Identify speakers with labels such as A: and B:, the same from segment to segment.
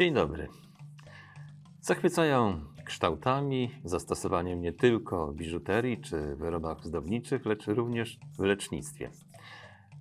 A: Dzień dobry. Zachwycają kształtami, zastosowaniem nie tylko w biżuterii czy wyrobach zdobniczych, lecz również w lecznictwie.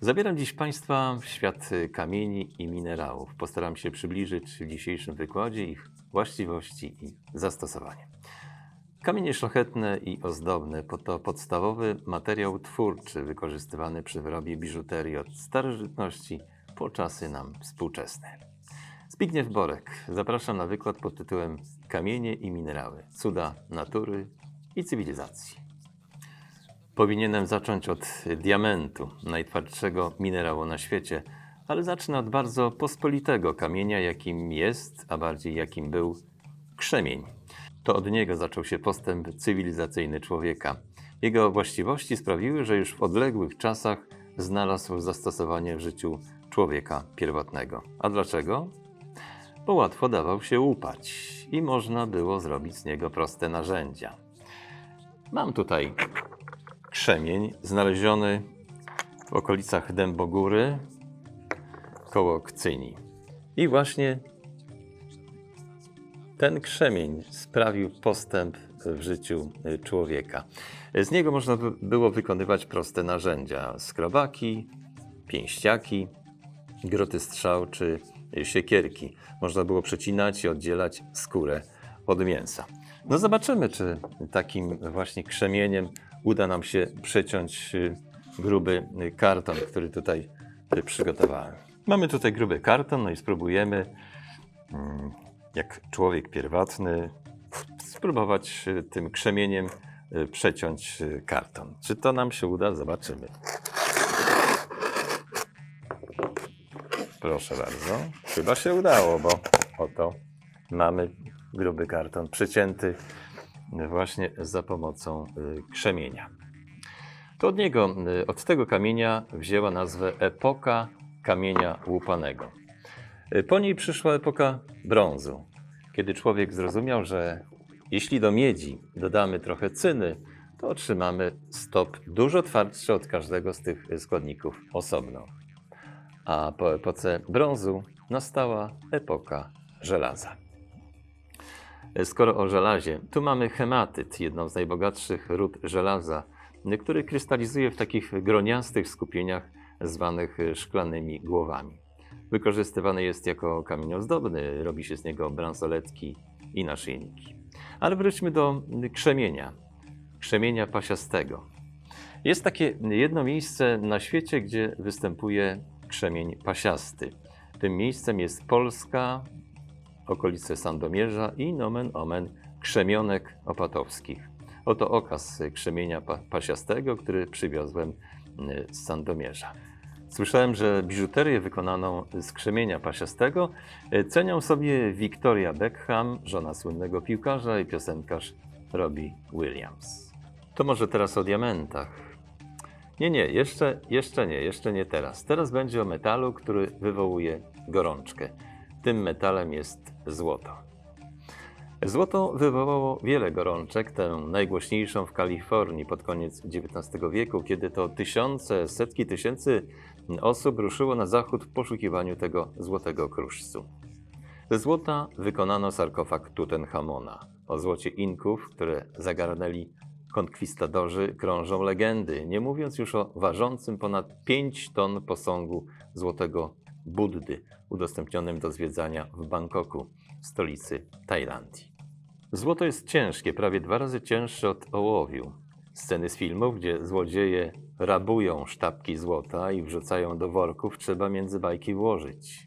A: Zabieram dziś Państwa w świat kamieni i minerałów. Postaram się przybliżyć w dzisiejszym wykładzie ich właściwości i zastosowanie. Kamienie szlachetne i ozdobne to podstawowy materiał twórczy wykorzystywany przy wyrobie biżuterii od starożytności po czasy nam współczesne. Zbigniew Borek. Zapraszam na wykład pod tytułem Kamienie i minerały. Cuda natury i cywilizacji. Powinienem zacząć od diamentu, najtwardszego minerału na świecie, ale zacznę od bardzo pospolitego kamienia, jakim jest, a bardziej jakim był krzemień. To od niego zaczął się postęp cywilizacyjny człowieka. Jego właściwości sprawiły, że już w odległych czasach znalazł zastosowanie w życiu człowieka pierwotnego. A dlaczego? Bo łatwo dawał się łupać i można było zrobić z niego proste narzędzia. Mam tutaj krzemień znaleziony w okolicach Dębogóry koło Kcyni. I właśnie ten krzemień sprawił postęp w życiu człowieka. Z niego można by- było wykonywać proste narzędzia: skrobaki, pięściaki, groty strzał czy siekierki. Można było przecinać i oddzielać skórę od mięsa. No zobaczymy, czy takim właśnie krzemieniem uda nam się przeciąć y, gruby karton, który tutaj y, przygotowałem. Mamy tutaj gruby karton, no i spróbujemy, mm, jak człowiek pierwotny, spróbować y, tym krzemieniem przeciąć karton. Czy to nam się uda? Zobaczymy. Proszę bardzo. Chyba się udało, bo oto mamy gruby karton przycięty właśnie za pomocą y, krzemienia. To od niego, y, od tego kamienia wzięła nazwę epoka kamienia łupanego. Y, Po niej przyszła epoka brązu, kiedy człowiek zrozumiał, że jeśli do miedzi dodamy trochę cyny, to otrzymamy stop dużo twardszy od każdego z tych składników osobno a po epoce brązu nastała epoka żelaza. Skoro o żelazie, tu mamy hematyt, jedną z najbogatszych ród żelaza, który krystalizuje w takich groniastych skupieniach zwanych szklanymi głowami. Wykorzystywany jest jako kamień ozdobny, robi się z niego bransoletki i naszyjniki. Ale wróćmy do krzemienia, krzemienia pasiastego. Jest takie jedno miejsce na świecie, gdzie występuje krzemień pasiasty. Tym miejscem jest Polska, okolice Sandomierza i nomen omen krzemionek opatowskich. Oto okaz krzemienia pa pasiastego, który przywiozłem y, z Sandomierza. Słyszałem, że biżuterię wykonaną z krzemienia pasiastego y, cenią sobie Victoria Beckham, żona słynnego piłkarza i piosenkarz Robbie Williams. To może teraz o diamentach. Nie, nie, jeszcze, jeszcze nie, jeszcze nie teraz. Teraz będzie o metalu, który wywołuje gorączkę. Tym metalem jest złoto. Złoto wywołało wiele gorączek, tę najgłośniejszą w Kalifornii pod koniec XIX wieku, kiedy to tysiące, setki tysięcy osób ruszyło na zachód w poszukiwaniu tego złotego kruszcu. Ze złota wykonano sarkofag Tutenchamona. O złocie Inków, które zagarnęli konkwistadorzy, krążą legendy, nie mówiąc już o ważącym ponad 5 ton posągu złotego Buddy, udostępnionym do zwiedzania w Bangkoku, stolicy Tajlandii. Złoto jest ciężkie, prawie dwa razy cięższe od ołowiu. Sceny z filmów, gdzie złodzieje rabują sztabki złota i wrzucają do worków, trzeba między bajki włożyć.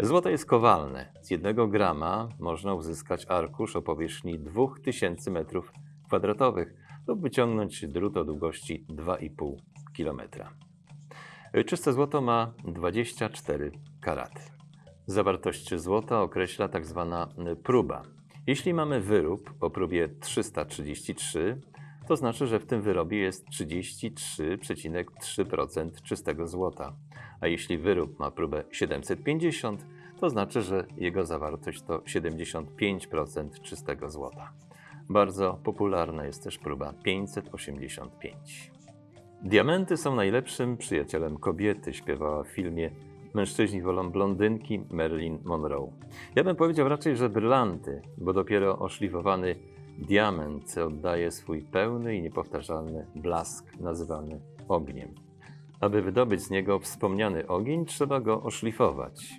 A: Złoto jest kowalne. Z jednego grama można uzyskać arkusz o powierzchni 2000 metrów kwadratowych lub wyciągnąć drut o długości 2,5 km. Czyste złoto ma 24 karaty. Zawartość złota określa tak zwana próba. Jeśli mamy wyrób o próbie 333, to znaczy, że w tym wyrobie jest 33,3% czystego złota. A jeśli wyrób ma próbę 750, to znaczy, że jego zawartość to 75% czystego złota. Bardzo popularna jest też próba 585. Diamenty są najlepszym przyjacielem kobiety, śpiewała w filmie Mężczyźni wolą blondynki Marilyn Monroe. Ja bym powiedział raczej, że brylanty, bo dopiero oszlifowany diament oddaje swój pełny i niepowtarzalny blask nazywany ogniem. Aby wydobyć z niego wspomniany ogień, trzeba go oszlifować.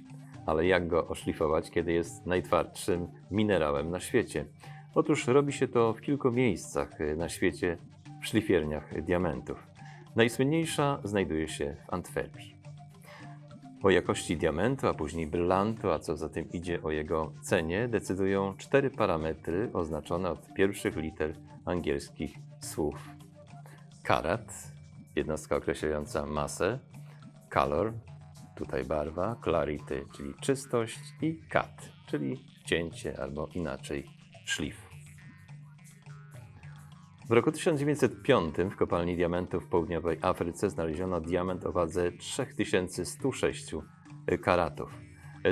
A: Ale jak go oszlifować, kiedy jest najtwardszym minerałem na świecie? Otóż robi się to w kilku miejscach na świecie w szlifierniach diamentów. Najsłynniejsza znajduje się w Antwerpii. O jakości diamentu, a później brylantu, a co za tym idzie o jego cenie, decydują cztery parametry oznaczone od pierwszych liter angielskich słów. Karat, jednostka określająca masę, color, tutaj barwa, clarity, czyli czystość i cut, czyli wcięcie albo inaczej szlif. W roku 1905 w kopalni diamentów w południowej Afryce znaleziono diament o wadze 3106 karatów.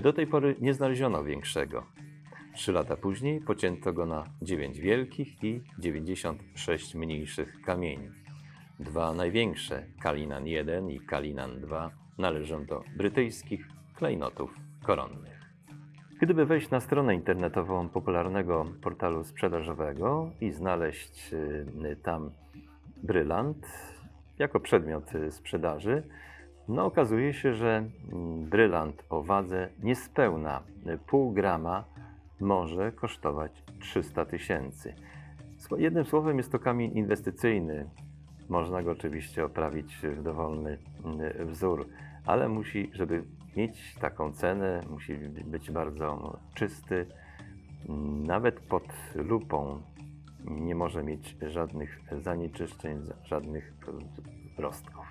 A: Do tej pory nie znaleziono większego. Trzy lata później pocięto go na 9 wielkich i 96 mniejszych kamieni. Dwa największe, Kalinan I i Kalinan II, należą do brytyjskich klejnotów koronnych. Gdyby wejść na stronę internetową popularnego portalu sprzedażowego i znaleźć y, tam brylant jako przedmiot sprzedaży, no okazuje się, że mm, brylant o wadze niespełna pół grama może kosztować 300 tysięcy. Jednym słowem jest to kamień inwestycyjny. Można go oczywiście oprawić w dowolny y, wzór, ale musi, żeby mieć taką cenę, musi być bardzo czysty. Nawet pod lupą nie może mieć żadnych zanieczyszczeń, żadnych rostków.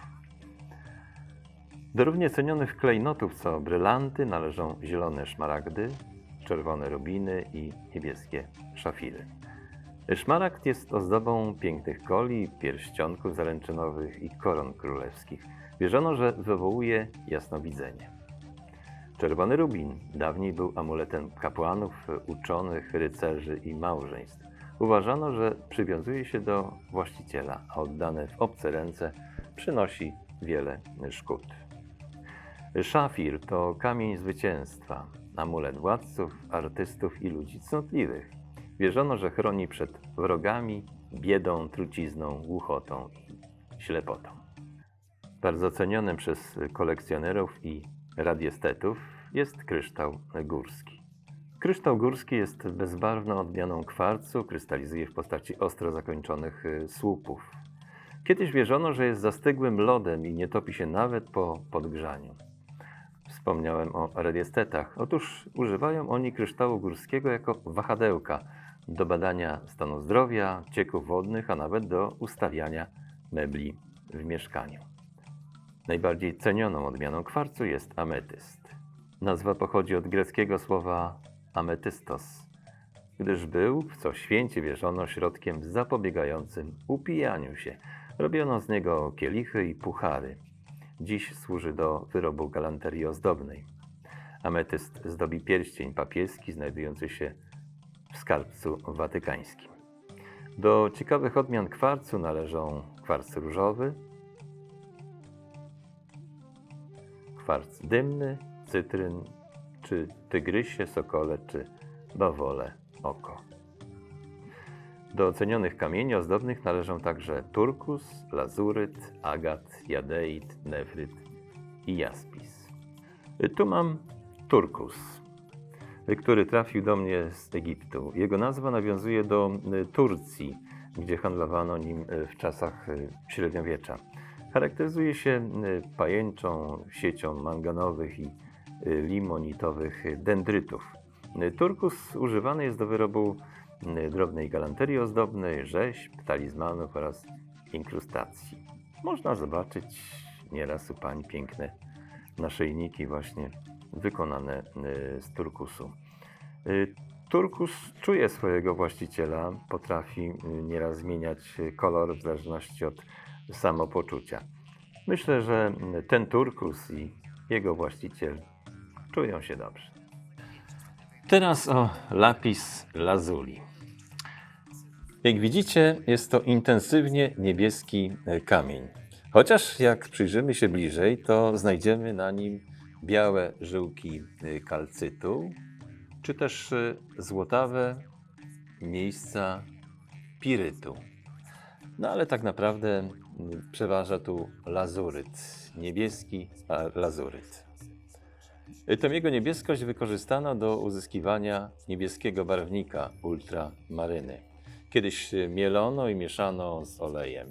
A: Do równie cenionych klejnotów co brylanty należą zielone szmaragdy, czerwone rubiny i niebieskie szafiry. Szmaragd jest ozdobą pięknych koli, pierścionków zaręczynowych i koron królewskich. Wierzono, że wywołuje jasnowidzenie. Czerwony rubin dawniej był amuletem kapłanów, uczonych, rycerzy i małżeństw. Uważano, że przywiązuje się do właściciela, a oddane w obce ręce przynosi wiele szkód. Szafir to kamień zwycięstwa, amulet władców, artystów i ludzi cnotliwych. Wierzono, że chroni przed wrogami, biedą, trucizną, głuchotą i ślepotą. Bardzo cenionym przez kolekcjonerów i radiestetów jest kryształ górski. Kryształ górski jest bezbarwną odmianą kwarcu, krystalizuje w postaci ostro zakończonych y, słupów. Kiedyś wierzono, że jest zastygłym lodem i nie topi się nawet po podgrzaniu. Wspomniałem o radiestetach. Otóż używają oni kryształu górskiego jako wahadełka do badania stanu zdrowia, cieków wodnych, a nawet do ustawiania mebli w mieszkaniu. Najbardziej cenioną odmianą kwarcu jest ametyst. Nazwa pochodzi od greckiego słowa ametystos, gdyż był, w co święcie wierzono, środkiem zapobiegającym upijaniu się. Robiono z niego kielichy i puchary. Dziś służy do wyrobu galanterii ozdobnej. Ametyst zdobi pierścień papieski znajdujący się w skarbcu watykańskim. Do ciekawych odmian kwarcu należą kwarc różowy, kwarc dymny, cytryn, czy tygrysie, sokole, czy bawole oko. Do ocenionych kamieni ozdobnych należą także turkus, lazuryt, agat, jadeit, nefryt i jaspis. Tu mam turkus, który trafił do mnie z Egiptu. Jego nazwa nawiązuje do Turcji, gdzie handlowano nim w czasach średniowiecza. Charakteryzuje się y, pajęczą siecią manganowych i y, limonitowych dendrytów. Y, Turkus używany jest do wyrobu drobnej galanterii ozdobnej, rzeźb, talizmanów oraz inkrustacji. Można zobaczyć nieraz u pań piękne naszyjniki właśnie wykonane z turkusu. Turkus czuje swojego właściciela, potrafi nieraz zmieniać kolor w zależności od samopoczucia. Myślę, że ten turkus i jego właściciel czują się dobrze. Teraz o lapis lazuli. Jak widzicie, jest to intensywnie niebieski e, kamień. Chociaż jak przyjrzymy się bliżej, to znajdziemy na nim białe żyłki kalcytu, czy też y, złotawe miejsca pirytu. No ale tak naprawdę y, przeważa tu lazuryt, niebieski lazuryt. Y, Tę jego niebieskość wykorzystano do uzyskiwania niebieskiego barwnika ultramaryny. Kiedyś y, mielono i mieszano z olejem.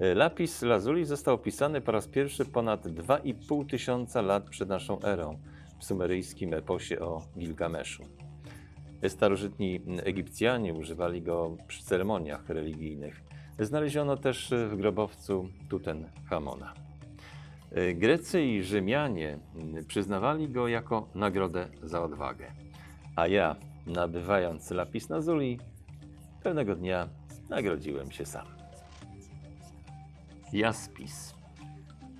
A: Y, Lapis lazuli został opisany po raz pierwszy ponad 2,5 tysiąca lat przed naszą erą w sumeryjskim eposie o Gilgameszu. Starożytni Egipcjanie używali go przy ceremoniach religijnych. Znaleziono też w grobowcu Tutenchamona. Y, Grecy i Rzymianie przyznawali go jako nagrodę za odwagę. A ja, nabywając lapis lazuli, pewnego dnia nagrodziłem się sam. Jaspis.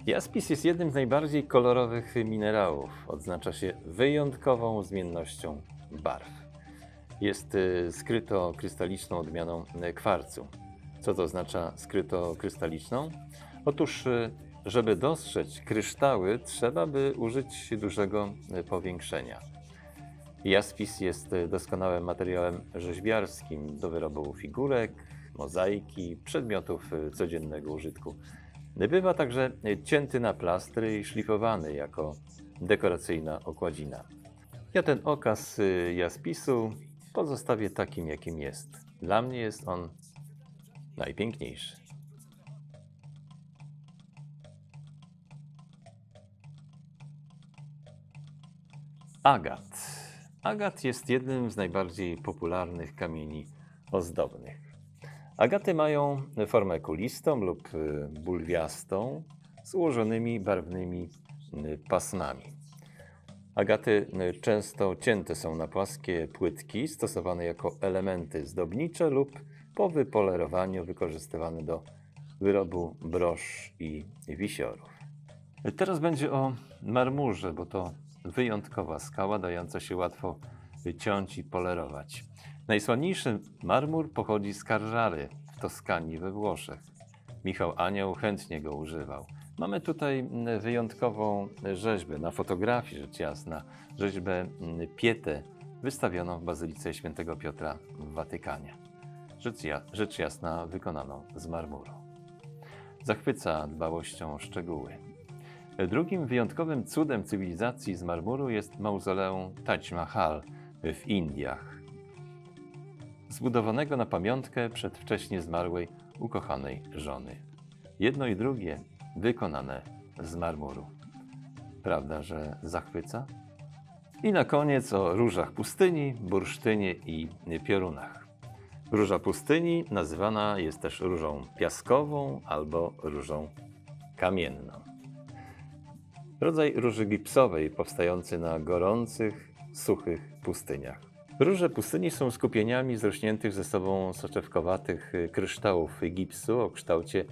A: Jaspis jest jednym z najbardziej kolorowych minerałów. Odznacza się wyjątkową zmiennością barw. Jest y, skryto krystaliczną odmianą kwarcu. Co to oznacza skryto krystaliczną? Otóż, y, żeby dostrzec kryształy, trzeba by użyć dużego y, powiększenia. Jaspis jest y, doskonałym materiałem rzeźbiarskim do wyrobu figurek, mozaiki, przedmiotów codziennego użytku. Bywa także cięty na plastry i szlifowany jako dekoracyjna okładzina. Ja ten okaz jaspisu pozostawię takim, jakim jest. Dla mnie jest on najpiękniejszy. Agat. Agat jest jednym z najbardziej popularnych kamieni ozdobnych. Agaty mają formę kulistą lub y, bulwiastą z ułożonymi barwnymi y, pasmami. Agaty y, często cięte są na płaskie płytki, stosowane jako elementy zdobnicze lub po wypolerowaniu wykorzystywane do wyrobu brosz i wisiorów. Teraz będzie o marmurze, bo to wyjątkowa skała, dająca się łatwo ciąć i polerować. Najsławniejszy marmur pochodzi z Carrary w Toskanii we Włoszech. Michał Anioł chętnie go używał. Mamy tutaj wyjątkową rzeźbę na fotografii, rzecz jasna, rzeźbę mm, Pietę wystawioną w Bazylice Świętego Piotra w Watykanie. Rzecz, ja, rzecz jasna wykonaną z marmuru. Zachwyca dbałością o szczegóły. Drugim wyjątkowym cudem cywilizacji z marmuru jest mauzoleum Taj Mahal w Indiach, zbudowanego na pamiątkę przedwcześnie zmarłej ukochanej żony. Jedno i drugie wykonane z marmuru. Prawda, że zachwyca? I na koniec o różach pustyni, bursztynie i piorunach. Róża pustyni nazywana jest też różą piaskową albo różą kamienną. Rodzaj róży gipsowej powstający na gorących, suchych pustyniach. Róże pustyni są skupieniami zrośniętych ze sobą soczewkowatych kryształów gipsu o kształcie,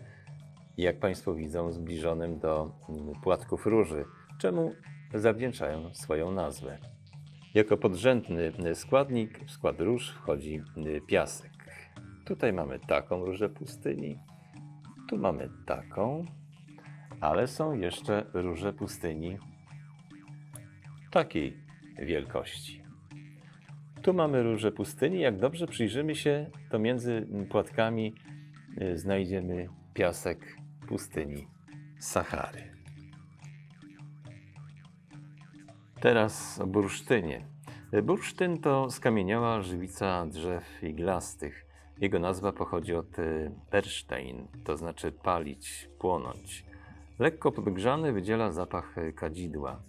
A: jak Państwo widzą, zbliżonym do płatków róży, czemu zawdzięczają swoją nazwę. Jako podrzędny y, składnik w skład róż wchodzi y, piasek. Tutaj mamy taką różę pustyni, tu mamy taką, ale są jeszcze róże pustyni takiej wielkości. Tu mamy róże pustyni. Jak dobrze przyjrzymy się, to między płatkami y, znajdziemy piasek pustyni Sahary. Teraz o bursztynie. Bursztyn to skamieniała żywica drzew iglastych. Jego nazwa pochodzi od y, Berstein, to znaczy palić, płonąć. Lekko podgrzany wydziela zapach y, kadzidła.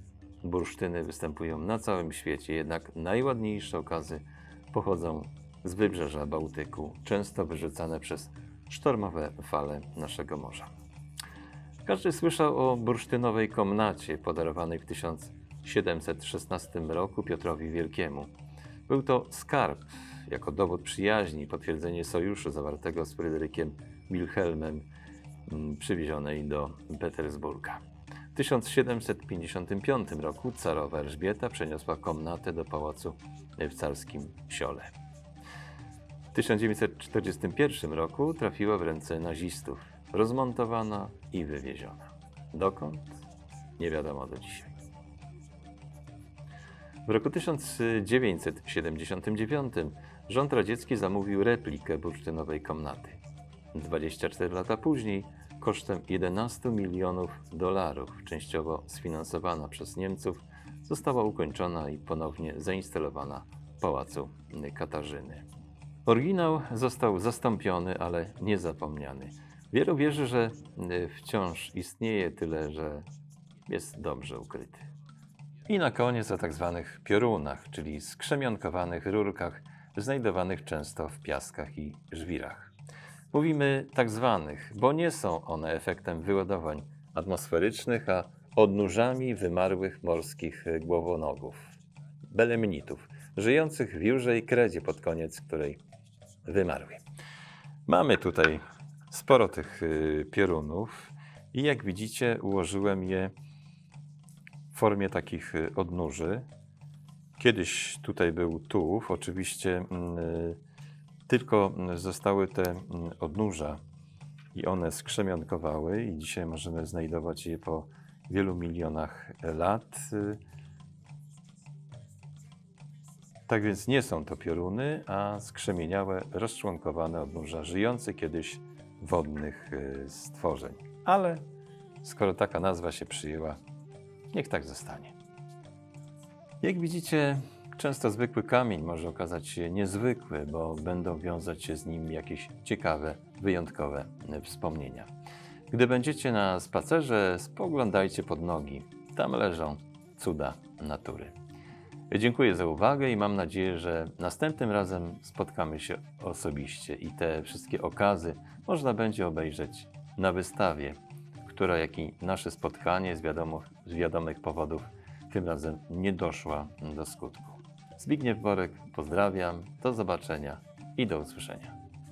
A: Bursztyny występują na całym świecie, jednak najładniejsze okazy pochodzą z wybrzeża Bałtyku, często wyrzucane przez sztormowe fale naszego morza. Każdy słyszał o bursztynowej komnacie podarowanej w 1716 roku Piotrowi Wielkiemu. Był to skarb jako dowód przyjaźni potwierdzenie sojuszu zawartego z Fryderykiem Wilhelmem mm, przywiezionej do Petersburga. W 1755 roku carowa Elżbieta przeniosła komnatę do pałacu w carskim Siole. W 1941 roku trafiła w ręce nazistów, rozmontowana i wywieziona. Dokąd? Nie wiadomo do dzisiaj. W roku 1979 rząd radziecki zamówił replikę bursztynowej komnaty. 24 lata później, kosztem 11 milionów dolarów, częściowo sfinansowana przez Niemców, została ukończona i ponownie zainstalowana w pałacu Katarzyny. Oryginał został zastąpiony, ale nie zapomniany. Wielu wierzy, że wciąż istnieje, tyle że jest dobrze ukryty. I na koniec o tak zwanych piorunach, czyli skrzemionkowanych rurkach, znajdowanych często w piaskach i żwirach. Mówimy tak zwanych, bo nie są one efektem wyładowań atmosferycznych, a odnóżami wymarłych morskich głowonogów, belemnitów, żyjących w Jurze i Kredzie pod koniec której wymarły. Mamy tutaj sporo tych y, piorunów i jak widzicie ułożyłem je w formie takich y, odnóży. Kiedyś tutaj był tułów, oczywiście mm, y, tylko mm, zostały te mm, odnóża i one skrzemionkowały i dzisiaj możemy znajdować je po wielu milionach lat. Y, Tak więc nie są to pioruny, a skrzemieniałe, rozczłonkowane odnóża żyjących kiedyś wodnych stworzeń. Ale skoro taka nazwa się przyjęła, niech tak zostanie. Jak widzicie, często zwykły kamień może okazać się niezwykły, bo będą wiązać się z nim jakieś ciekawe, wyjątkowe wspomnienia. Gdy będziecie na spacerze, spoglądajcie pod nogi. Tam leżą cuda natury. Dziękuję za uwagę i mam nadzieję, że następnym razem spotkamy się osobiście i te wszystkie okazy można będzie obejrzeć na wystawie, która, jak i nasze spotkanie z, wiadomo, z wiadomych powodów tym razem nie doszła do skutku. Zbigniew Borek, pozdrawiam, do zobaczenia i do usłyszenia.